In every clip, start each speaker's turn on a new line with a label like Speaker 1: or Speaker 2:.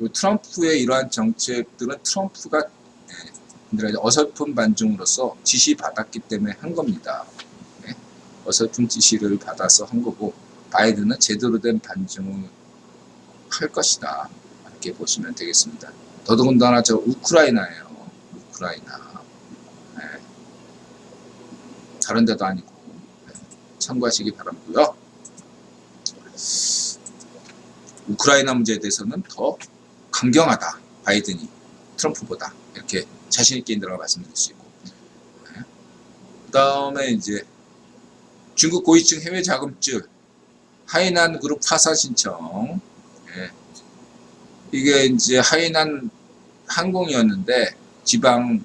Speaker 1: 그 트럼프의 이러한 정책들은 트럼프가 예, 어설픈 반중으로서 지시받았기 때문에 한 겁니다. 예, 어설픈 지시를 받아서 한 거고 바이든은 제대로 된 반중을 할 것이다. 이렇게 보시면 되겠습니다. 더더군다나 저 우크라이나예요. 우크라이나. 예, 다른 데도 아니고 예, 참고하시기 바라고요. 우크라이나 문제에 대해서는 더 강경하다. 바이든이 트럼프보다 이렇게 자신 있게 인들어 말씀드릴 수 있고. 네. 그 다음에 이제 중국 고위층 해외 자금줄 하이난 그룹 파산 신청. 예. 이게 이제 하이난 항공이었는데 지방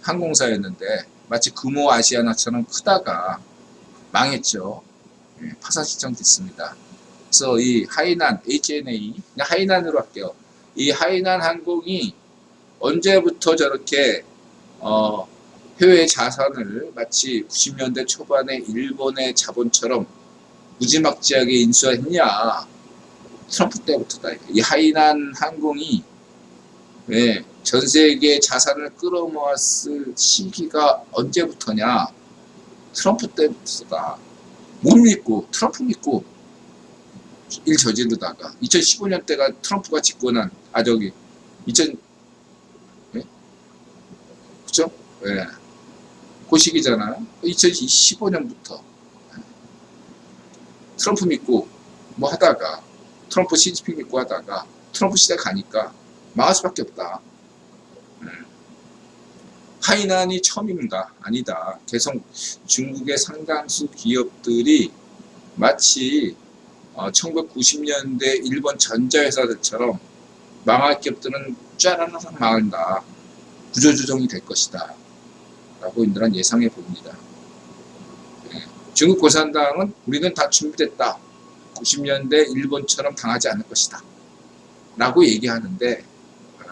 Speaker 1: 항공사였는데 마치 금호 아시아나처럼 크다가 망했죠. 예, 파산 신청 됐습니다. 그래서 이 하이난 HNA 하이난으로 할게요. 이 하이난 항공이 언제부터 저렇게 어, 해외 자산을 마치 90년대 초반에 일본의 자본처럼 무지막지하게 인수했냐 트럼프 때부터다. 이 하이난 항공이 왜전 세계 자산을 끌어모았을 시기가 언제부터냐 트럼프 때부터다. 못 믿고 트럼프 믿고 일 저지르다가 2015년 때가 트럼프가 집권한 아 저기 2000 예? 그죠? 예. 그 시기잖아요. 2015년부터 트럼프 믿고 뭐 하다가 트럼프 시진핑 믿고 하다가 트럼프 시대 가니까 망할 수밖에 없다. 예. 하이난이 처음입니다. 아니다. 계속 중국의 상당수 기업들이 마치 어, 1990년대 일본 전자회사들처럼 망할 기업들은 쫘라라락 망한다. 구조조정이 될 것이다. 라고 인들은 예상해 봅니다. 예. 중국 공산당은 우리는 다 준비됐다. 90년대 일본처럼 당하지 않을 것이다. 라고 얘기하는데 어,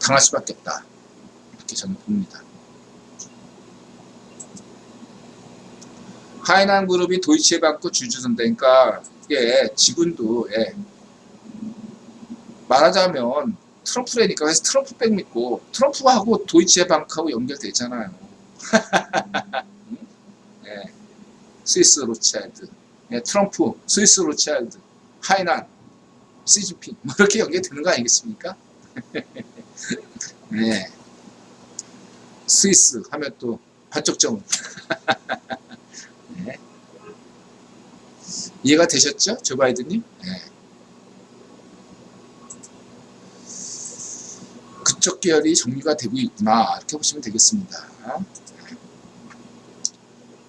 Speaker 1: 당할 수밖에 없다. 이렇게 저는 봅니다. 하이난 그룹이 도이치에방크 주주선대니까 이게 지분도 예. 말하자면 트럼프라니까 그래서 트럼프백 믿고 트럼프가 하고 도이치에방크하고 연결되잖아요. 응? 예. 스위스 로차일드, 예. 트럼프, 스위스 로차일드, 하이난, 시진핑 뭐 이렇게 연결되는 거 아니겠습니까? 예. 스위스 하면 또 반쪽정 네. 이해가 되셨죠? 조 바이든님? 네. 그쪽 계열이 정리가 되고 있구나 이렇게 보시면 되겠습니다.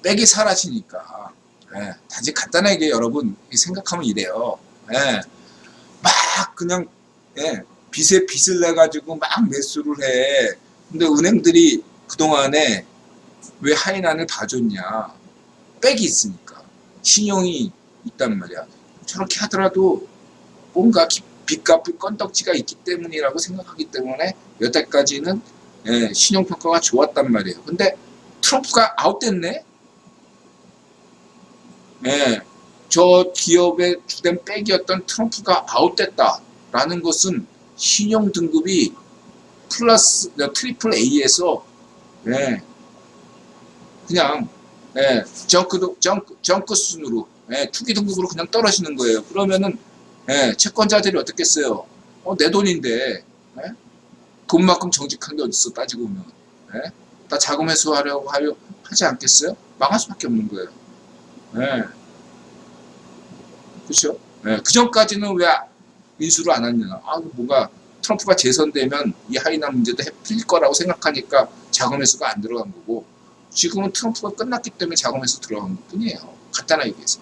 Speaker 1: 백이 사라지니까 예, 단지 간단하게 여러분 생각하면 이래요. 예, 막 그냥 예, 빚에 빚을 내 가지고 막 매수를 해. 근데 은행들이 그동안에 왜 하이난을 봐줬냐? 백이 있으니까 신용이 있단 말이야. 저렇게 하더라도 뭔가 기- 빚 갚을 건덕지가 있기 때문이라고 생각하기 때문에 여태까지는 예, 신용 평가가 좋았단 말이에요. 근데 트럼프가 아웃됐네. 예, 저 기업의 주된 백이었던 트럼프가 아웃됐다라는 것은 신용 등급이 플러스 트리플 A에서 예, 그냥 예, 정크, 정크, 정크 순으로, 예, 투기 등급으로 그냥 떨어지는 거예요. 그러면은, 예, 채권자들이 어떻겠어요? 어, 내 돈인데, 예? 돈만큼 정직한 게 어딨어, 따지고 보면. 예? 다 자금 회수하려고 하려, 하지 않겠어요? 망할 수밖에 없는 거예요. 예. 그쵸? 예, 그 전까지는 왜 인수를 안 했냐. 아, 뭔가 트럼프가 재선되면 이 하이난 문제도 해- 풀릴 거라고 생각하니까 자금 회수가 안 들어간 거고, 지금은 트럼프가 끝났기 때문에 자금에서 들어간 것 뿐이에요. 간단하게 얘기해서.